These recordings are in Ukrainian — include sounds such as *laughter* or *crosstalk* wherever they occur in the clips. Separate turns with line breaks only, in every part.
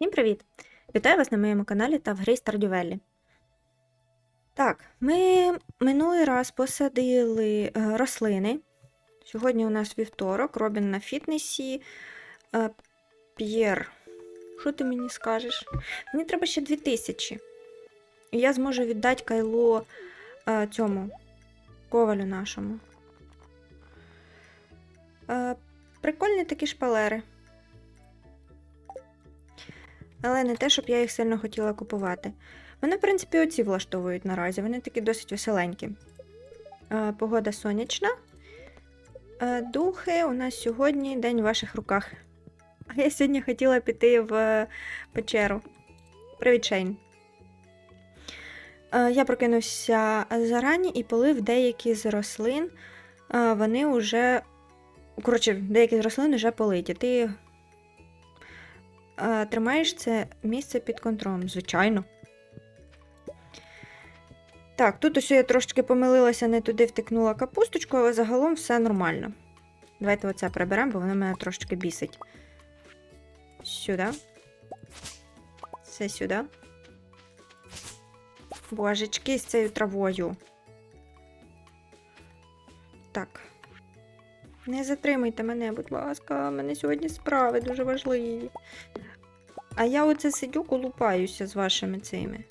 Всім привіт! Вітаю вас на моєму каналі та в грі Стардювеллі. Так, ми минулий раз посадили е, рослини. Сьогодні у нас вівторок, Робін на фітнесі. Е, П'єр. Що ти мені скажеш? Мені треба ще 2000. І я зможу віддати кайло е, цьому ковалю нашому. Прикольні такі шпалери. Але не те, щоб я їх сильно хотіла купувати. Мене, в принципі, оці влаштовують наразі. Вони такі досить веселенькі. Е, Погода сонячна. Е, Духи у нас сьогодні день в ваших руках. А я сьогодні хотіла піти в е, печеру. Привіт, Шейн. Я прокинувся зарані і полив деякі з рослин. Вони вже. Коротше, деякі з рослин вже политі. Ти тримаєш це місце під контролем, звичайно. Так, тут ось я трошечки помилилася, не туди втикнула капусточку, але загалом все нормально. Давайте оце приберемо, бо воно мене трошечки бісить. Сюди. Це сюди. Божечки з цією травою. Так. Не затримуйте мене, будь ласка, мене сьогодні справи дуже важливі. А я оце сидю, колупаюся з вашими цими.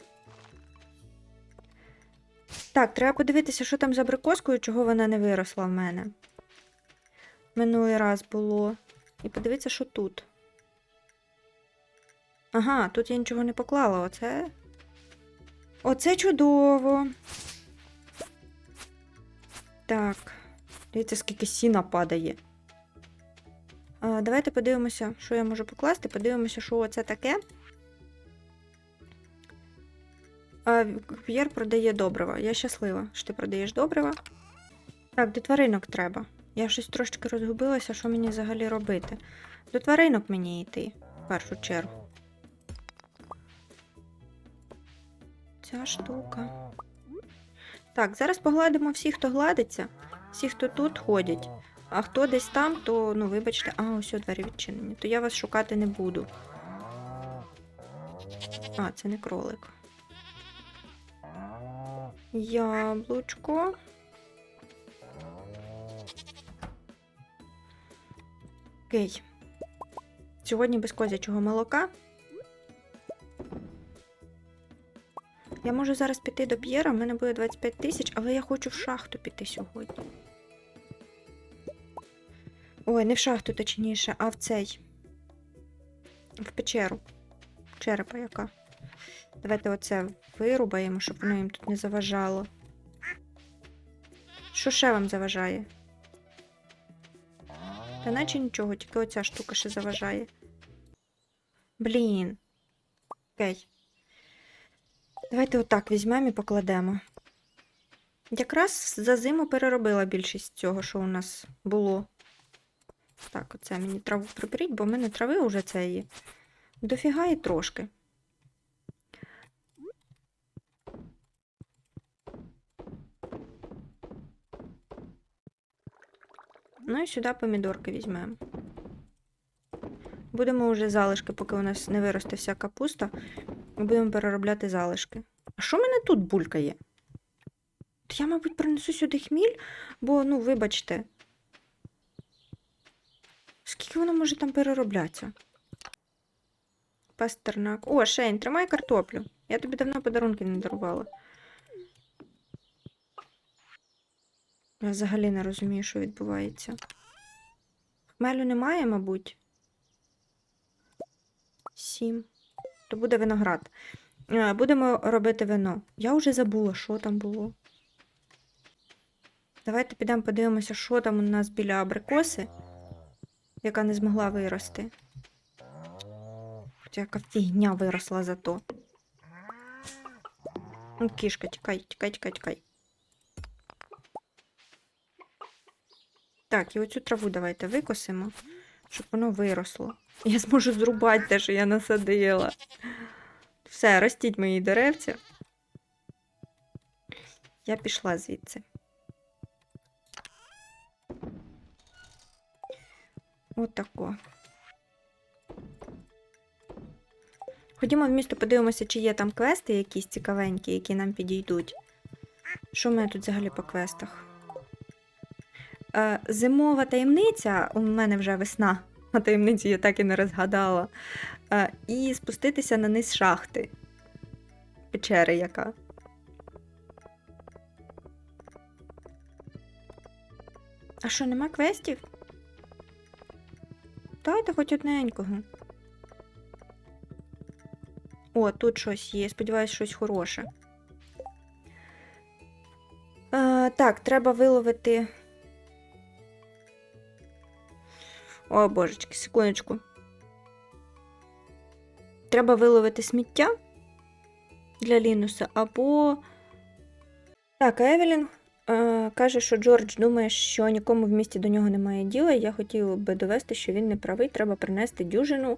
Так, треба подивитися, що там за абрикоскою, чого вона не виросла в мене. Минулий раз було. І подивитися, що тут. Ага, тут я нічого не поклала. Оце. Оце чудово. Так. Дивіться, скільки сіна падає. А, давайте подивимося, що я можу покласти. Подивимося, що це таке. А, П'єр продає добрива. Я щаслива, що ти продаєш добрива. Так, до тваринок треба. Я щось трошки розгубилася, що мені взагалі робити. До тваринок мені йти, в першу чергу. Ця штука. Так, зараз погладимо всіх, хто гладиться. Всі, хто тут ходять. А хто десь там, то, ну, вибачте, а, ось двері відчинені, то я вас шукати не буду. А, це не кролик. Яблучко. Окей. Сьогодні без козячого молока. Я можу зараз піти до П'єра, в мене буде 25 тисяч, але я хочу в шахту піти сьогодні. Ой, не в шахту, точніше, а в цей. В печеру. Черепа яка. Давайте оце вирубаємо, щоб воно їм тут не заважало. Що ще вам заважає? Та наче нічого, тільки оця штука ще заважає. Блін. Окей. Давайте отак візьмемо і покладемо. Якраз за зиму переробила більшість цього, що у нас було. Так, оце мені траву приберіть, бо в мене трави вже цієї. Дофіга і трошки. Ну і сюди помідорки візьмемо. Будемо вже залишки, поки у нас не виросте вся капуста. Будемо переробляти залишки. А що в мене тут булькає? Я, мабуть, принесу сюди хміль, бо, ну, вибачте. Воно може там перероблятися? Пастернак. О, Шейн, тримай картоплю. Я тобі давно подарунки не дарувала. Я взагалі не розумію, що відбувається. Хмелю немає, мабуть. Сім. То буде виноград. Е, Будемо робити вино. Я вже забула, що там було. Давайте підемо подивимося, що там у нас біля абрикоси, яка не змогла вирости. Хоча яка фігня виросла зато. Ну, кішка, тікай, тікай, тікай, тікай. Так, і оцю траву давайте викосимо, щоб воно виросло. Я зможу зрубати те, що я насадила. Все, ростіть мої деревця. Я пішла звідси. Отако. Ходімо в місто, подивимося, чи є там квести якісь цікавенькі, які нам підійдуть. Що в мене тут взагалі по квестах? Е, зимова таємниця, у мене вже весна, *laughs* а таємницю я так і не розгадала. Е, і спуститися на низ шахти. Печери яка. А що, нема квестів? Дайте хоч одненького. О, тут щось є. Сподіваюсь, щось хороше. А, так, треба виловити. О, божечки, секундочку. Треба виловити сміття для Лінуса або. Так, Евелін е, каже, що Джордж думає, що нікому в місті до нього немає діла. Я хотіла би довести, що він не правий. Треба принести дюжину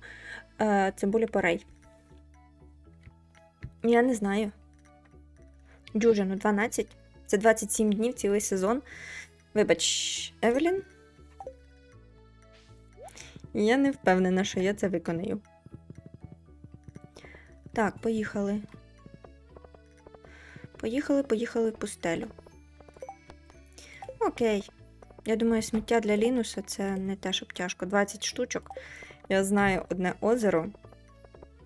цибулі порей. Я не знаю. Дюжину 12. Це 27 днів, цілий сезон. Вибач, Евелін. Я не впевнена, що я це виконаю. Так, поїхали. Поїхали, поїхали в пустелю. Окей. Я думаю, сміття для Лінуса це не те, щоб тяжко. 20 штучок. Я знаю одне озеро.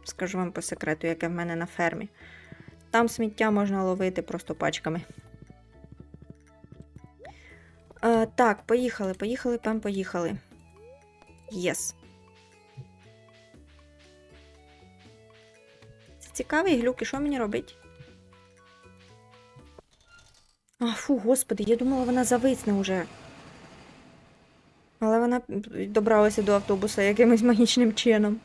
Скажу вам по секрету, яке в мене на фермі. Там сміття можна ловити просто пачками. Е, так, поїхали, поїхали, пем, поїхали. Єс. Це цікавий глюк, і що мені робить? А, фу, господи, я думала, вона зависне уже. Але вона добралася до автобуса якимось магічним чином.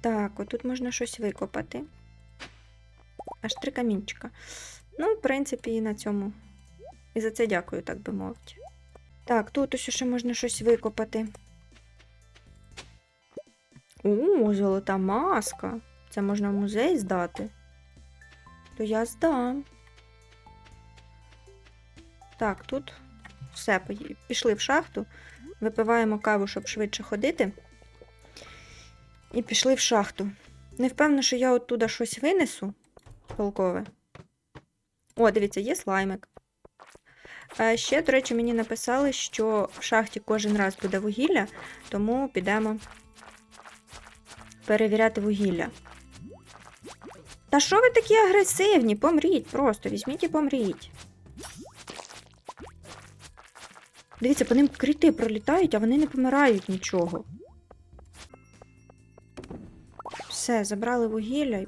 Так, отут можна щось викопати. Аж три камінчика. Ну, в принципі, і на цьому. І за це дякую, так би мовити. Так, тут ще можна щось викопати. О, золота маска. Це можна в музей здати. То я здам. Так, тут все, пішли в шахту. Випиваємо каву, щоб швидше ходити. І пішли в шахту. Не впевнена, що я оттуда щось винесу толкове. О, дивіться, є слаймик. Е, Ще, до речі, мені написали, що в шахті кожен раз буде вугілля, тому підемо перевіряти вугілля. Та що ви такі агресивні? Помріть просто, візьміть і помріть. Дивіться, по ним кріти пролітають, а вони не помирають нічого. Все, забрали вугілля.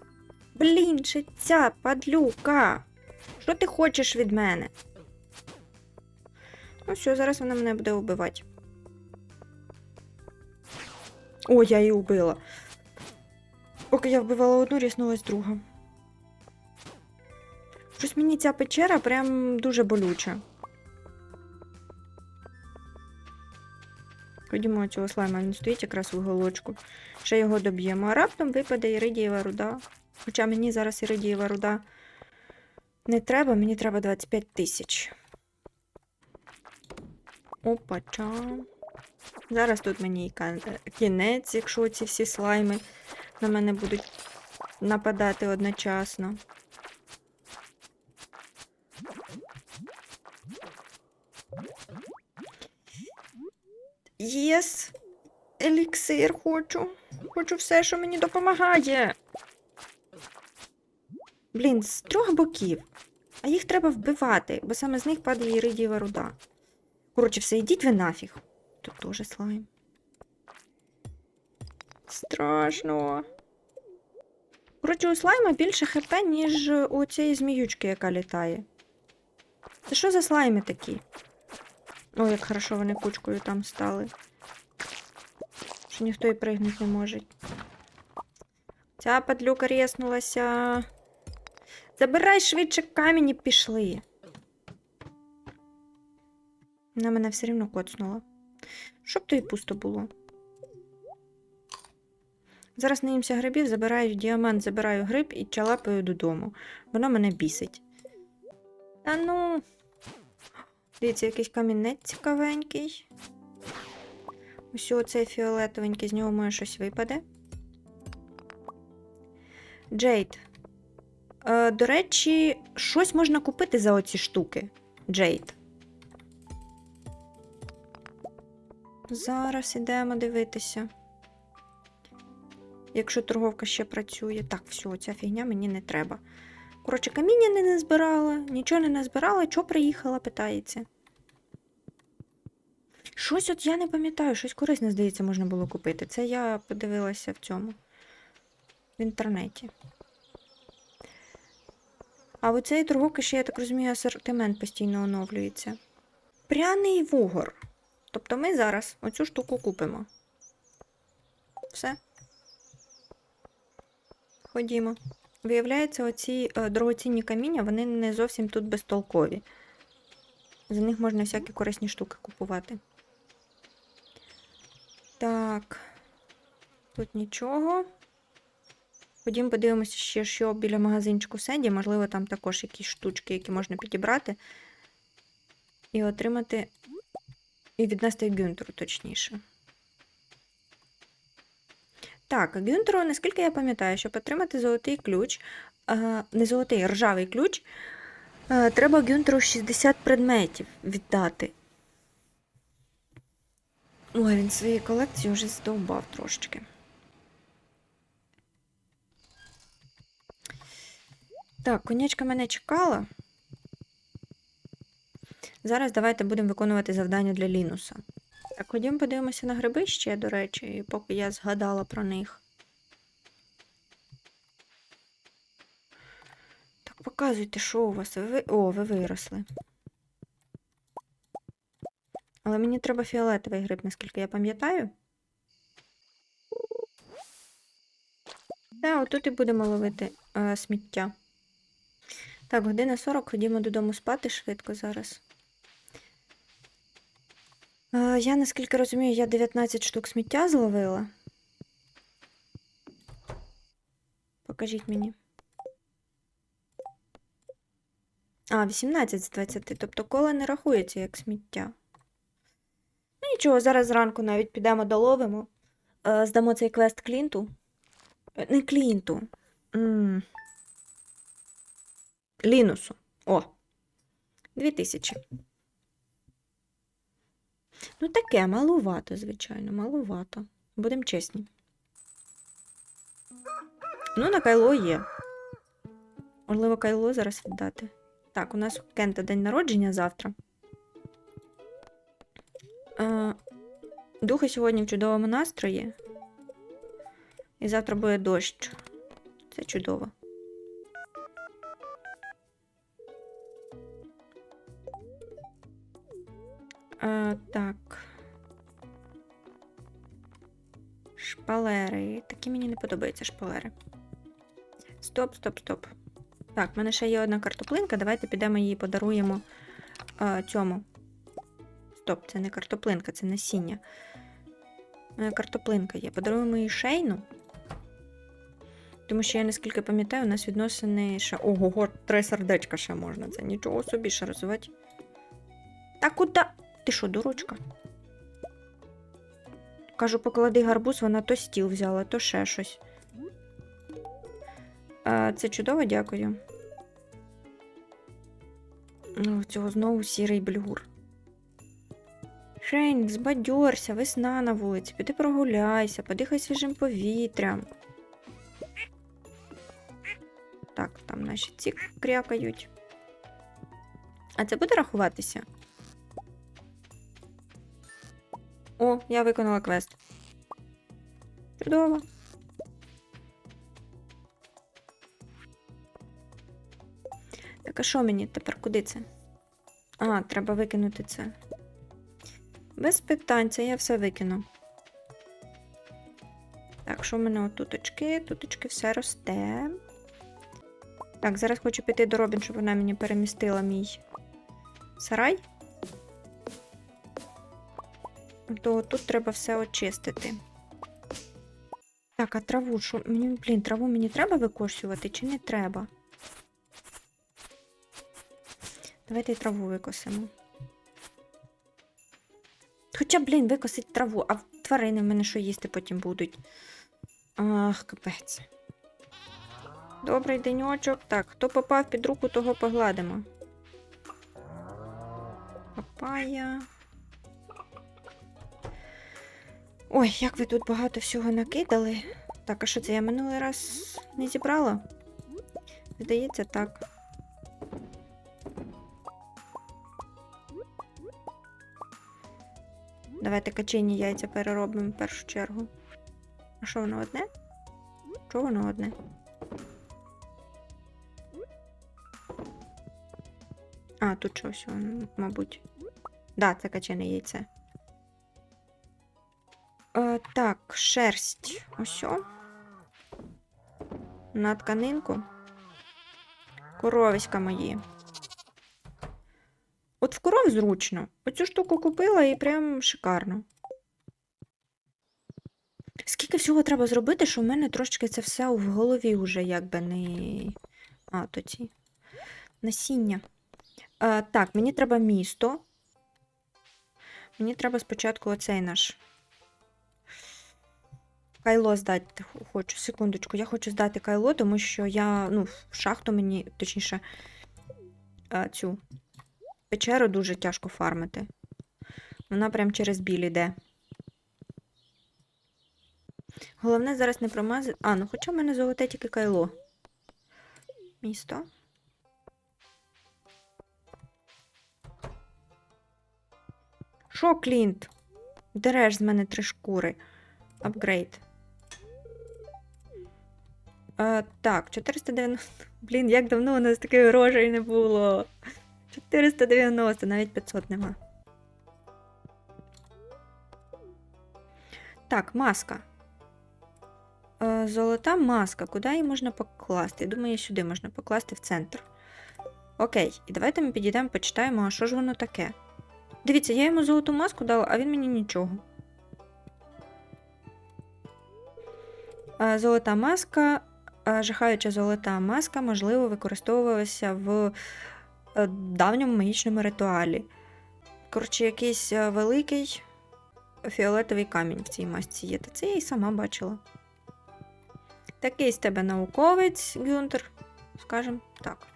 Блін, ще ця падлюка. Що ти хочеш від мене? Ну все, зараз вона мене буде вбивати. О, я її вбила. Поки я вбивала одну, ріснулась друга. Щось мені ця печера прям дуже болюча. Ходімо цього слайма, він стоїть якраз в уголочку. Ще його доб'ємо. А раптом випаде іридієва руда. Хоча мені зараз іридієва руда не треба, мені треба 25 тисяч. Опача. Зараз тут мені і кінець, якщо ці всі слайми на мене будуть нападати одночасно. Єс! Еліксир хочу. Хочу все, що мені допомагає. Блін, з трьох боків. А їх треба вбивати, бо саме з них падає іридієва руда. Коротше, все, йдіть ви нафіг. Тут теж слайм. Страшно. Коротше, у слайма більше хп, ніж у цієї зміючки, яка літає. Це що за слайми такі? О, як хорошо вони кучкою там стали. Що ніхто і пригнути не може. Ця падлюка рєснулася. Забирай швидше камінь і пішли. Вона мене все рівно коцнула. Щоб то і пусто було. Зараз наїмся грибів, забираю діамант, забираю гриб і чалапаю додому. Воно мене бісить. Та ну. Дивіться, якийсь камінець цікавенький. Ось оцей фіолетовенький, з нього може щось випаде. Джейд. Е, до речі, щось можна купити за оці штуки. Джейд. Зараз ідемо дивитися. Якщо торговка ще працює. Так, все, ця фігня мені не треба. Коротше, каміння не назбирала, нічого не назбирала, чого приїхала, питається. Щось от я не пам'ятаю, щось корисне, здається, можна було купити. Це я подивилася в цьому в інтернеті. А у цієї торговки ще, я так розумію, асортимент постійно оновлюється. Пряний вугор. Тобто ми зараз оцю штуку купимо. Все. Ходімо. Виявляється, оці е, дорогоцінні каміння, вони не зовсім тут безтолкові. За них можна всякі корисні штуки купувати. Так. Тут нічого. Ходімо подивимося ще, що біля магазинчику Сенді. Можливо, там також якісь штучки, які можна підібрати. І отримати. І віднести Гюнтеру, точніше. Так, Гюнтеру, наскільки я пам'ятаю, щоб отримати золотий ключ, е, не золотий, ржавий ключ, е, треба Гюнтеру 60 предметів віддати. Ой, він своєї колекції вже здовбав трошечки. Так, конячка мене чекала. Зараз давайте будемо виконувати завдання для Лінуса. Так, ходімо подивимося на гриби ще, до речі, поки я згадала про них. Так, показуйте, що у вас. Ви... О, ви виросли. Але мені треба фіолетовий гриб, наскільки я пам'ятаю. Так, отут і будемо ловити е, сміття. Так, година 40, ходімо додому спати швидко зараз. Е, я, наскільки розумію, я 19 штук сміття зловила. Покажіть мені. А, 18 з 20, тобто коло не рахується як сміття. Ну нічого, зараз зранку навіть підемо доловимо. Е, Здамо цей квест Клінту. Е, Не Клінту. М. Лінусу. О. 2000. Ну, таке, малувато, звичайно, малувато. Будемо чесні. Ну, на кайло є. Можливо, кайло зараз віддати. Так, у нас у Кента день народження завтра. Е, Духи сьогодні в чудовому настрої. І завтра буде дощ. Це чудово. Мені шпалери. Стоп, стоп, стоп. Так, в мене ще є одна картоплинка. Давайте підемо її подаруємо е, цьому. Стоп, це не картоплинка, це насіння. У мене картоплинка є. Подаруємо їй шейну. Тому що я наскільки пам'ятаю, у нас відносини ще. Ого, три сердечка ще можна. Це нічого собі ще розвивати. Та куди? Ти що, дурочка? Кажу, поклади гарбуз, вона то стіл взяла, то ще щось. Це чудово, дякую. О, цього знову сірий блюр. Шень, збадьорся, весна на вулиці, піди прогуляйся, подихай свіжим повітрям. Так, там наші ці крякають. А це буде рахуватися? О, я виконала квест. Чудово. Так, а що мені тепер? Куди це? А, треба викинути це. Без питань, це я все викину. Так, що в мене отуточки? Туточки все росте. Так, зараз хочу піти до Робін, щоб вона мені перемістила мій сарай. То тут треба все очистити. Так, а траву, що мені, блін, траву мені треба викошувати чи не треба? Давайте і траву викосимо. Хоча, блін, викосить траву, а тварини в мене що їсти потім будуть. Ах, капець. Добрий деньочок. Так, хто попав під руку, того погладимо. Папая. Ой, як ви тут багато всього накидали. Так, а що це я минулий раз не зібрала? Здається, так. Давайте качені яйця переробимо в першу чергу. А що воно одне? Що воно одне? А, тут щось, мабуть. Да, це качене яйце. Е, так, шерсть. Ось. На тканинку. Коровиська мої. Коров зручно. Оцю штуку купила і прям шикарно. Скільки всього треба зробити, що в мене трошки це все в голові вже якби не. А, то ці. Насіння. Е, так, мені треба місто. Мені треба спочатку оцей наш. Кайло здати хочу. Секундочку, я хочу здати кайло, тому що я, ну, в шахту мені, точніше, е, цю печеру дуже тяжко фармити. Вона прям через біль іде. Головне зараз не промазати. А, ну хоча в мене золоте тільки кайло. Місто. Що, Клінт? Дереш з мене три шкури. Апгрейд. Е, так, 490. Блін, як давно у нас такої грошей не було. 490, навіть 500 нема. Так, маска. Е, золота маска. Куди її можна покласти? Я думаю, сюди можна покласти в центр. Окей, і давайте ми підійдемо, почитаємо, а що ж воно таке. Дивіться, я йому золоту маску дала, а він мені нічого. Е, Золота маска, е, жахаюча золота маска, можливо, використовувалася в давньому магічному ритуалі. Коротше, якийсь е, великий фіолетовий камінь в цій масці є. Та це я і сама бачила. Такий з тебе науковець, Гюнтер, скажем так.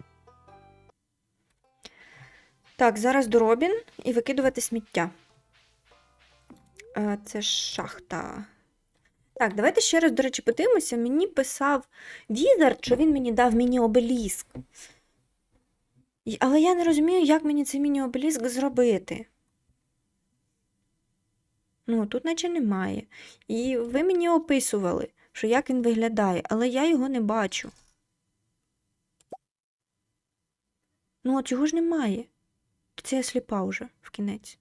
Так, зараз до Робін і викидувати сміття. Е, Це шахта. Так, давайте ще раз, до речі, подивимося. Мені писав Візард, що він мені дав міні-обеліск. Але я не розумію, як мені цей міні-обеліск зробити. Ну, тут наче немає. І ви мені описували, що як він виглядає, але я його не бачу. Ну, от його ж немає. Це я сліпа вже в кінець.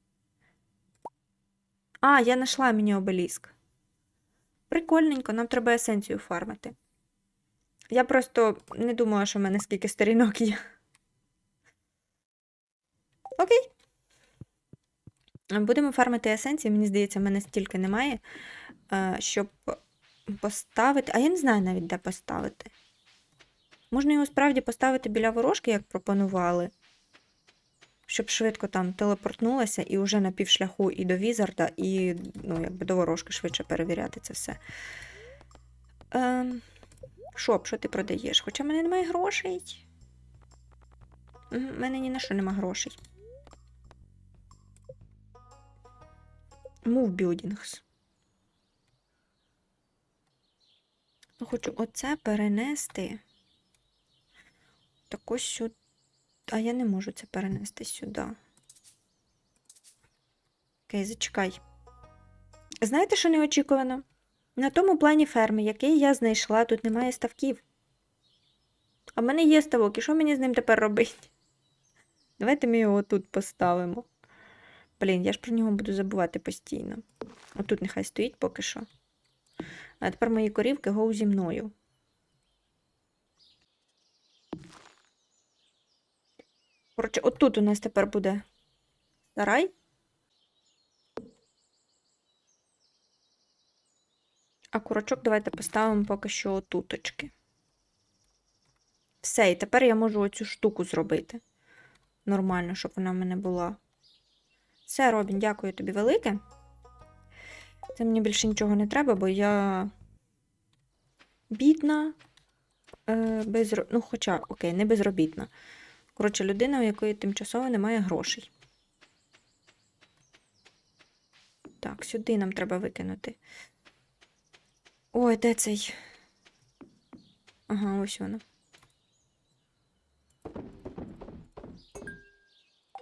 А, я знайшла міні-обеліск. Прикольненько, нам треба есенцію фармити. Я просто не думала, що в мене скільки сторінок є. Окей. Будемо фармити есенції. Мені здається, в мене стільки немає, е, щоб поставити. А я не знаю навіть, де поставити. Можна його справді поставити біля ворожки, як пропонували, щоб швидко там телепортнулася і вже на півшляху і до Візарда, і ну, якби до ворожки швидше перевіряти це все. Ем, Шоп, що ти продаєш? Хоча в мене немає грошей. У мене ні на що нема грошей. Move buildings. Ну, Хочу оце перенести. Так ось сюди. А я не можу це перенести сюди. Окей, зачекай. Знаєте, що неочікувано? На тому плані ферми, який я знайшла, тут немає ставків. А в мене є ставок, і що мені з ним тепер робити? Давайте ми його тут поставимо. Блін, я ж про нього буду забувати постійно. Отут нехай стоїть поки що. А тепер мої корівки гоу зі мною. Коротше, отут у нас тепер буде сарай. А курочок давайте поставимо поки що отуточки. Все, і тепер я можу оцю штуку зробити. Нормально, щоб вона в мене була. Все, Робін, дякую тобі велике. Це мені більше нічого не треба, бо я бідна, е, безро... ну, хоча, окей, не безробітна. Коротше, людина, у якої тимчасово немає грошей. Так, сюди нам треба викинути. Ой, де цей? Ага, ось воно.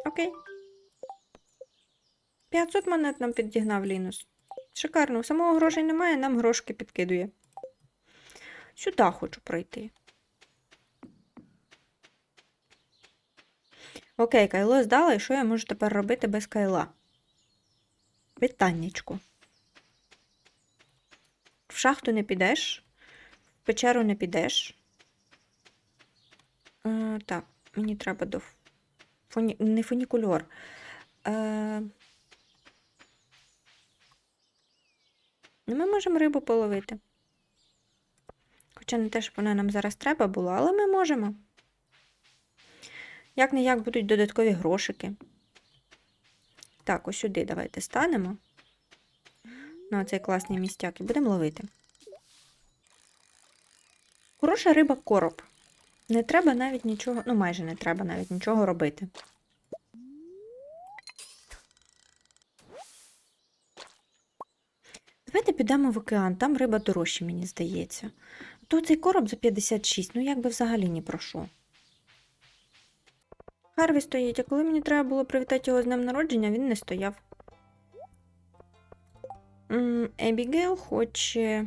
Окей. 500 монет нам підігнав Лінус. Шикарно. Самого грошей немає, нам грошки підкидує. Сюди хочу пройти. Окей, кайло здала, і що я можу тепер робити без кайла? Питаннячко. В шахту не підеш, в печеру не підеш. Е, так, мені треба до фоні... не фунікульор. Е... Ну, ми можемо рибу половити. Хоча не те, щоб вона нам зараз треба була, але ми можемо. Як не як будуть додаткові грошики. Так, ось сюди давайте станемо. На оцей класний містяк і будемо ловити. Хороша риба короб. Не треба навіть нічого, ну майже не треба навіть нічого робити. Давайте підемо в океан, там риба дорожча, мені здається. То цей короб за 56, ну як би взагалі ні про що. Харві стоїть, а коли мені треба було привітати його з днем народження, він не стояв. Ебігейл хоче.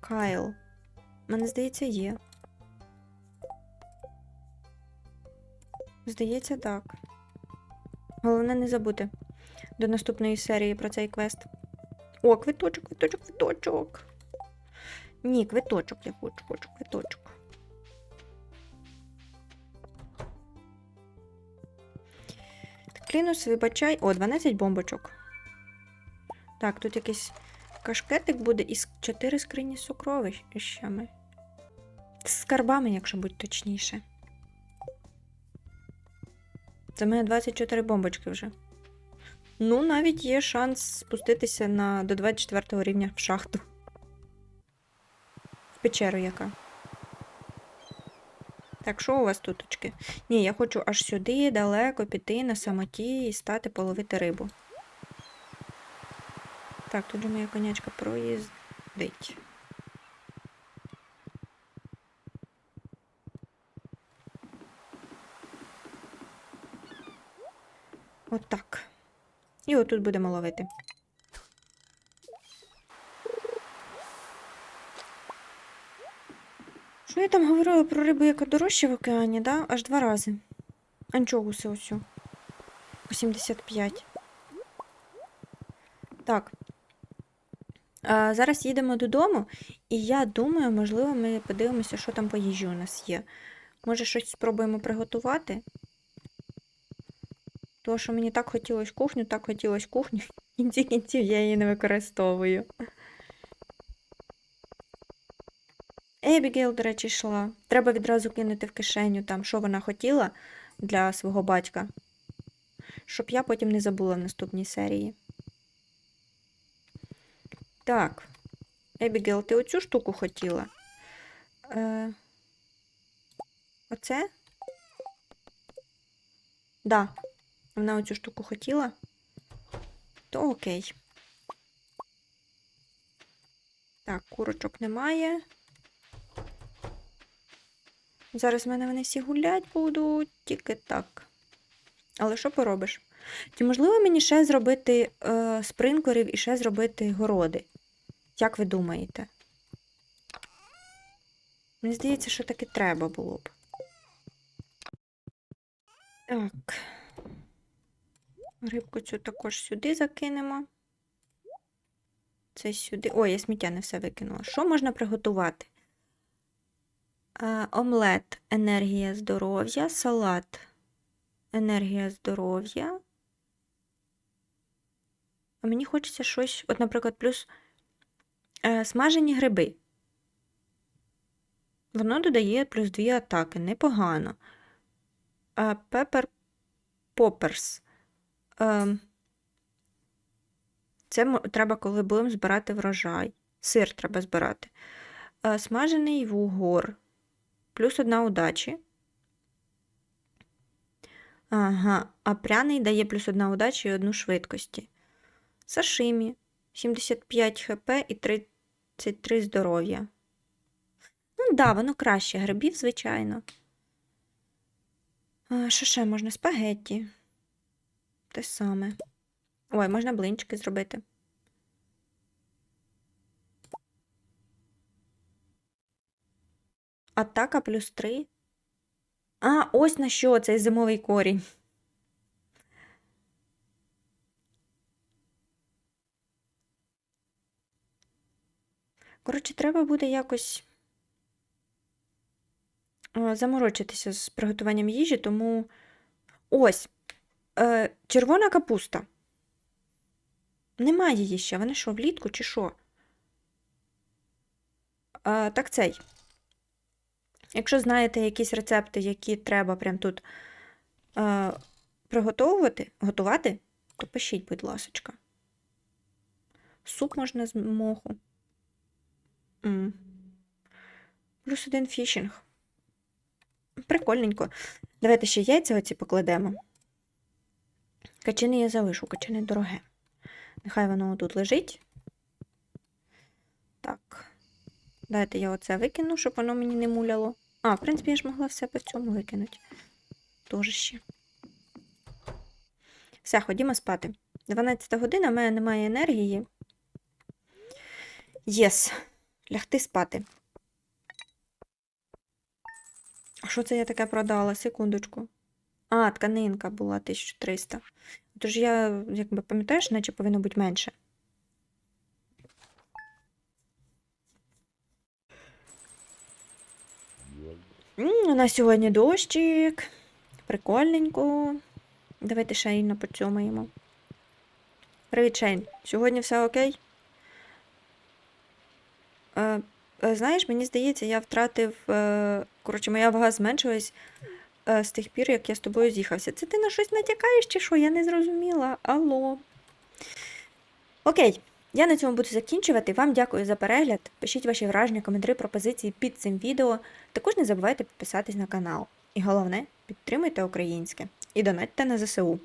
Кайл. Мене здається, є. Здається, так. Головне не забути до наступної серії про цей квест. О, квиточок, квиточок, квиточок. Ні, квиточок я хочу, хочу квиточок. Клінус, вибачай. О, 12 бомбочок. Так, тут якийсь кашкетик буде із 4 скрині з сокровищами. З скарбами, якщо бути точніше. Це в мене 24 бомбочки вже. Ну, навіть є шанс спуститися на, до 24 рівня в шахту. В печеру яка. Так, що у вас туточки? Ні, я хочу аж сюди, далеко піти на самоті і стати половити рибу. Так, тут же моя конячка проїздить. Отак. І отут будемо ловити. Що я там говорила про рибу, яка дорожча в океані, да? Аж два рази. Анчоуси ось. По 75. Так. А, зараз їдемо додому, і я думаю, можливо, ми подивимося, що там по їжі у нас є. Може, щось спробуємо приготувати? Тому що мені так хотілося кухню, так хотілося кухню. *laughs* В кінці кінців я її не використовую. Ебігейл, до речі, йшла. Треба відразу кинути в кишеню там, що вона хотіла для свого батька. Щоб я потім не забула в наступній серії. Так. Ебігейл, ти оцю штуку хотіла? Е... Оце? Да. Вона оцю штуку хотіла. То окей. Так, курочок немає. Зараз в мене вони всі гулять будуть, тільки так. Але що поробиш? Чи можливо мені ще зробити е, спринклерів і ще зробити городи? Як ви думаєте? Мені здається, що таки треба було б. Так. Рибку цю також сюди закинемо. Це сюди. Ой, я сміття не все викинула. Що можна приготувати? Омлет енергія здоров'я, салат енергія здоров'я. А мені хочеться щось, от, наприклад, плюс е, смажені гриби. Воно додає плюс дві атаки, непогано. Пепер Поперс. Ем, це треба, коли будемо збирати врожай. Сир треба збирати. Е, смажений вугор. Плюс одна удачі. Ага, а пряний дає плюс одна удачі і одну швидкості. Сашимі 75 хп і 33 здоров'я. Ну, да, воно краще грибів, звичайно. А, що ще можна? Спагетті. Те саме. Ой, можна блинчики зробити. Атака плюс 3. А, ось на що цей зимовий корінь. Коротше, треба буде якось е, заморочитися з приготуванням їжі, тому ось е, червона капуста. Немає її ще. Вона що, влітку чи що? А, так цей. Якщо знаєте якісь рецепти, які треба прямо тут е, приготовувати, готувати, то пишіть, будь ласочка. Суп можна з моху. М. Плюс один фішинг. Прикольненько. Давайте ще яйця оці покладемо. Качини я залишу, качини дороге. Нехай воно тут лежить. Так. Дайте я оце викину, щоб воно мені не муляло. А, в принципі, я ж могла все по цьому викинути. Тоже ще. Все, ходімо спати. 12 година, в мене немає енергії. Єс. Лягти спати. А що це я таке продала? Секундочку. А, тканинка була 1300. Тож я, якби пам'ятаєш, наче повинно бути менше. У нас сьогодні дощик. Прикольненько. Давайте Шейна поцьомаємо. Привіт, Шейн. Сьогодні все окей? Е, е, знаєш, мені здається, я втратив. Е, коротше, моя вага зменшилась з тих пір, як я з тобою з'їхався. Це ти на щось натякаєш чи що? Я не зрозуміла. Алло. Окей, я на цьому буду закінчувати. Вам дякую за перегляд. Пишіть ваші враження, коментарі, пропозиції під цим відео. Також не забувайте підписатись на канал. І головне, підтримуйте українське і донатьте на ЗСУ.